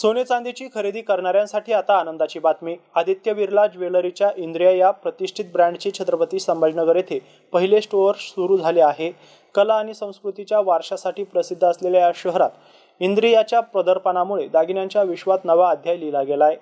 सोने चांदीची खरेदी करणाऱ्यांसाठी आता आनंदाची बातमी. आदित्य बिर्ला ज्वेलरीच्या इंद्रिया या प्रतिष्ठित ब्रँडचे छत्रपती संभाजीनगर येथे पहिले स्टोअर सुरू झाले आहे. कला आणि संस्कृतीच्या वारशासाठी प्रसिद्ध असलेल्या या शहरात इंद्रियाच्या प्रदर्पणामुळे दागिन्यांच्या विश्वात नवा अध्याय लिहिला गेलाय.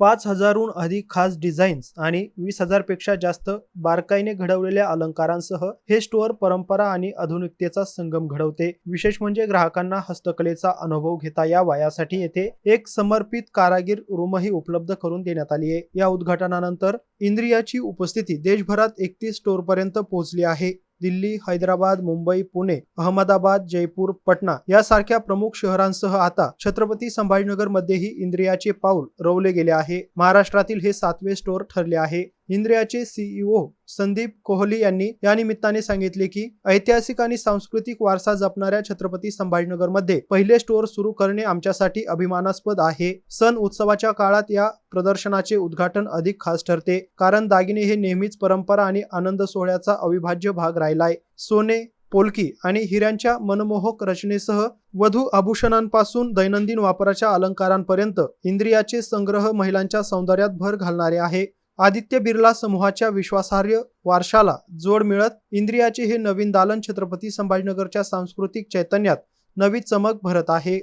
पाच हजारहून अधिक खास डिझाईन्स आणि वीस हजारपेक्षा जास्त बारकाईने घडवलेल्या अलंकारांसह हे स्टोअर परंपरा आणि आधुनिकतेचा संगम घडवते. विशेष म्हणजे ग्राहकांना हस्तकलेचा अनुभव घेता यावा यासाठी येथे एक समर्पित कारागीर रूमही उपलब्ध करून देण्यात आली आहे. या उद्घाटनानंतर इंद्रियाची उपस्थिती देशभरात एकतीस स्टोअरपर्यंत पोहोचली आहे. दिल्ली हैदराबाद मुंबई पुणे अहमदाबाद जयपूर पटना यासारख्या प्रमुख शहरांसह आता छत्रपती संभाजीनगर मध्येही इंद्रियाचे पाऊल रोवले गेले आहे. महाराष्ट्रातील हे सातवे स्टोअर ठरले आहे. इंद्रियाचे सीईओ संदीप कोहली यांनी या निमित्ताने सांगितले की ऐतिहासिक आणि सांस्कृतिक वारसा जपणाऱ्या छत्रपती संभाजीनगरमध्ये पहिले स्टोअर सुरू करणे आमच्यासाठी अभिमानास्पद आहे. सण उत्सवाच्या काळात या प्रदर्शनाचे उद्घाटन अधिक खास ठरते कारण दागिने हे नेहमीच परंपरा आणि आनंद सोहळ्याचा अविभाज्य भाग राहिलाय. सोने पोलकी आणि हिऱ्यांच्या मनमोहक रचनेसह वधू आभूषणांपासून दैनंदिन वापराच्या अलंकारांपर्यंत इंद्रियाचे संग्रह महिलांच्या सौंदर्यात भर घालणारे आहे. आदित्य बिर्ला समूहाच्या विश्वासार्ह वारशाला जोड मिळत इंद्रियाचे हे नवीन दालन छत्रपती संभाजीनगरच्या सांस्कृतिक चैतन्यात नवी चमक भरत आहे.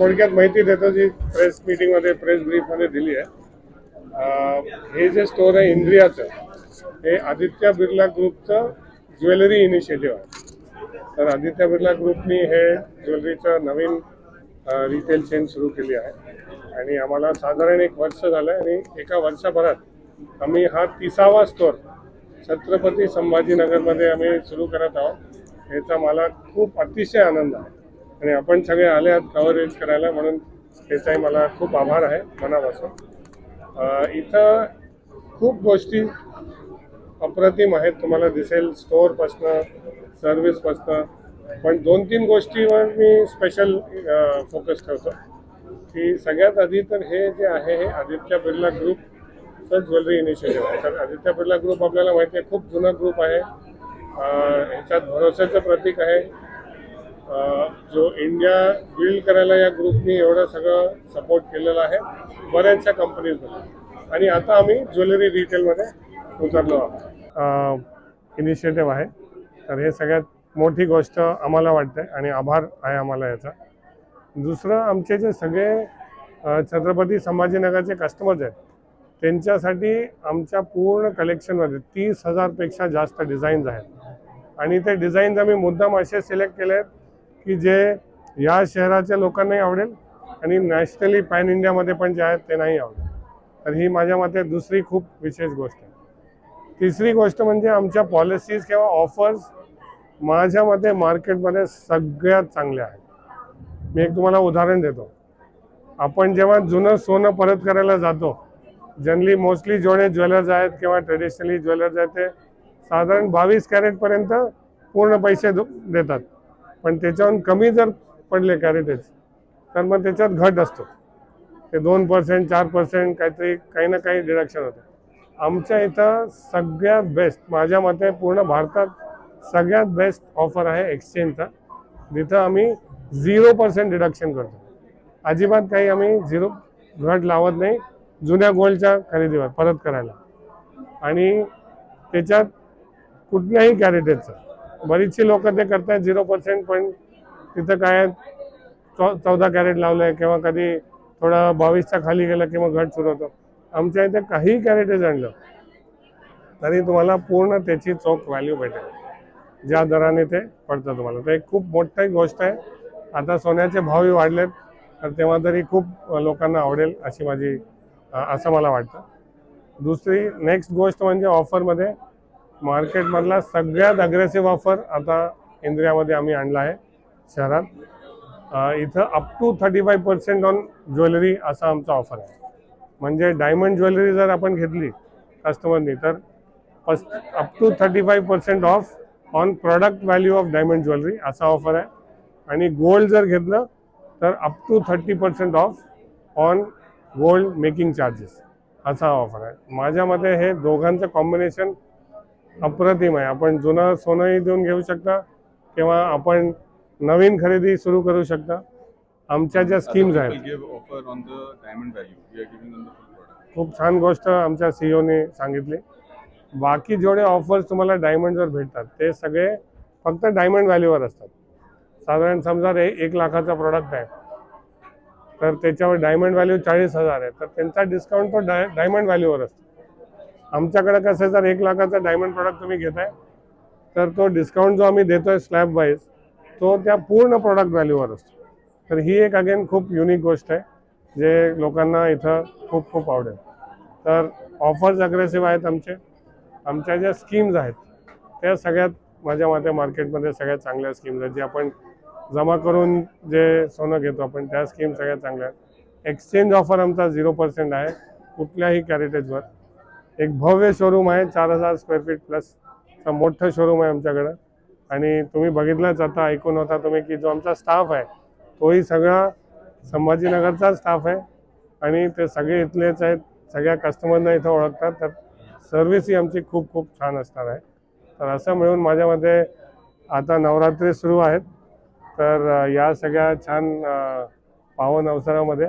थोडक्यात माहिती देतो जी प्रेस मीटिंगमध्ये प्रेस ब्रीफमध्ये दिली आहे. हे जे स्टोर आहे इंद्रियाचं हे आदित्य बिर्ला ग्रुपचं ज्वेलरी इनिशिएटिव्ह आहे. तर आदित्य बिर्ला ग्रुपनी हे ज्वेलरीचं नवीन रिटेल चेन सुरू केली आहे. आणि आम्हाला साधारण एक वर्ष झालं आणि एका वर्षभरात आम्ही हा तिसावा स्टोर छत्रपती संभाजीनगरमध्ये आम्ही सुरू करत आहोत. याचा मला खूप अतिशय आनंद आहे. आणि आपण सगळे आले आहात कव्हरेज करायला म्हणून त्याचाही मला खूप आभार आहे मनापासून. इथं खूप गोष्टी अप्रतिम आहेत. तुम्हाला दिसेल स्टोअरपासनं सर्व्हिसपासनं पण दोन तीन गोष्टीवर मी स्पेशल फोकस ठेवतो. की सगळ्यात आधी तर हे जे आहे हे आदित्य बिर्ला ग्रुपचं ज्वेलरी इनिशिएटिव्ह आहे. तर आदित्य बिर्ला ग्रुप आपल्याला माहिती आहे खूप जुना ग्रुप आहे. ह्याच्यात भरोश्याचं प्रतीक आहे. जो इंडिया बिल्ड करायला या ग्रुपनी एवढं सगळं सपोर्ट केलेलं आहे बऱ्याचशा कंपनीजमध्ये आणि आता आम्ही ज्वेलरी रिटेलमध्ये उतरलो आहोत. इनिशिएटिव्ह आहे. तर हे सगळ्यात मोठी गोष्ट आम्हाला वाटते आणि आभार आहे आम्हाला याचा. दुसरं आमचे जे सगळे छत्रपती संभाजीनगरचे कस्टमर्स आहेत त्यांच्यासाठी आमच्या पूर्ण कलेक्शनमध्ये तीस हजारपेक्षा जास्त डिझाईन्स आहेत. आणि ते डिझाईन्स आम्ही मुद्दाम असे सिलेक्ट केले आहेत की जे या शहराच्या लोकांनाही आवडेल आणि नॅशनली पॅन इंडियामध्ये पण जे आहेत ते नाही आवडेल. तर ही माझ्या मते दुसरी खूप विशेष गोष्ट आहे. तिसरी गोष्ट म्हणजे आमच्या पॉलिसीज किंवा ऑफर्स माझ्या मते मार्केटमध्ये सगळ्यात चांगल्या आहेत. मी एक तुम्हाला उदाहरण देतो. आपण जेव्हा जुनं सोनं परत करायला जातो जनरली मोस्टली जेवढे ज्वेलर्स आहेत किंवा ट्रेडिशनली ज्वेलर्स आहेत ते साधारण बावीस कॅरेटपर्यंत पूर्ण पैसे देतात. पण त्याच्याहून कमी जर पडले कॅरेटेज तर मग त्याच्यात घट असतो. ते दोन पर्सेंट चार पर्सेंट काहीतरी काही ना काही डिडक्शन होतं. आमच्या इथं सगळ्यात बेस्ट माझ्या मते पूर्ण भारतात सगळ्यात बेस्ट ऑफर आहे एक्सचेंजचा जिथं आम्ही झिरो पर्सेंट डिडक्शन करतो. अजिबात काही आम्ही झिरो घट लावत नाही. जुन्या गोल्डच्या खरेदीवर परत करायला. आणि त्याच्यात कुठल्याही कॅरेटेजचं. बरीचशी लोक ते करतात झिरो पर्सेंट पण तिथं काय आहे, चौ चौदा कॅरेट लावलं आहे किंवा कधी थोडं बावीसच्या खाली गेलं किंवा घट सुरू होतो. आमच्या इथे काही कॅरेटेज आणलं तरी तुम्हाला पूर्ण त्याची चोख व्हॅल्यू भेटेल. ज्या दराने ते पडतं तुम्हाला. तर एक खूप मोठी गोष्ट आहे आता सोन्याचे भावही वाढलेत तर तेव्हा तरी खूप लोकांना आवडेल अशी माझी असं मला वाटतं. दुसरी नेक्स्ट गोष्ट म्हणजे ऑफरमध्ये मार्केटमधला सगळ्यात अग्रेसिव्ह ऑफर आता इंद्रियामध्ये आम्ही आणला आहे शहरात. इथं up to thirty five percent on jewellery असा आमचा ऑफर आहे. म्हणजे डायमंड ज्वेलरी जर आपण घेतली कस्टमरनी तर पस up to thirty five percent off on product value of diamond jewellery असा ऑफर आहे. आणि गोल्ड जर घेतलं तर up to thirty percent off on gold making charges असा ऑफर आहे. माझ्या मते हे दोघांचं कॉम्बिनेशन अप्रतिम आहे. आपण जुनं सोनंही देऊन घेऊ शकता किंवा आपण नवीन खरेदी सुरू करू शकता. आमच्या ज्या स्कीम्स आहेत. खूप छान गोष्ट आमच्या सीईओने सांगितली. बाकी जेवढे ऑफर्स तुम्हाला डायमंडवर भेटतात ते सगळे फक्त डायमंड व्हॅल्यूवर असतात. साधारण समजा रे एक लाखाचा प्रॉडक्ट आहे. तर त्याच्यावर डायमंड व्हॅल्यू चाळीस हजार आहे. तर त्यांचा डिस्काउंट तो डाय डायमंड व्हॅल्यूवर असतो. आमच्याकडे कसं आहे, जर एक लाखाचा डायमंड प्रॉडक्ट तुम्ही घेताय तर तो डिस्काउंट जो आम्ही देतोय स्लॅब वाईज तो त्या पूर्ण प्रॉडक्ट व्हॅल्यूवर असतो. तर ही एक अगेन खूप युनिक गोष्ट आहे जे लोकांना इथं खूप खूप आवडेल. तर ऑफर्स अग्रेसिव्ह आहेत आमचे. आमच्या ज्या स्कीम्स आहेत त्या सगळ्यात माझ्या मते मार्केटमध्ये सगळ्यात चांगल्या स्कीम्स आहेत जे आपण जमा करून जे सोनं घेतो आपण त्या स्कीम सगळ्यात चांगल्या आहेत. एक्सचेंज ऑफर आमचा झिरो पर्सेंट आहे कुठल्याही कॅरेटेजवर एक भव्य शोरूम आहे चार हजार स्क्वेअर फीट प्लसचा मोठं शोरूम आहे आमच्याकडं. आणि तुम्ही बघितलंच आता ऐकून होता तुम्ही की जो आमचा स्टाफ आहे तोही सगळा संभाजीनगरचा स्टाफ आहे. आणि ते सगळे इथलेच आहेत सगळ्या कस्टमरना इथं ओळखतात. तर सर्व्हिस ही आमची खूप खूप छान असणार आहे. तर असं मिळून माझ्यामध्ये आता नवरात्री सुरू आहेत. तर या सगळ्या छान पावन अवसरामध्ये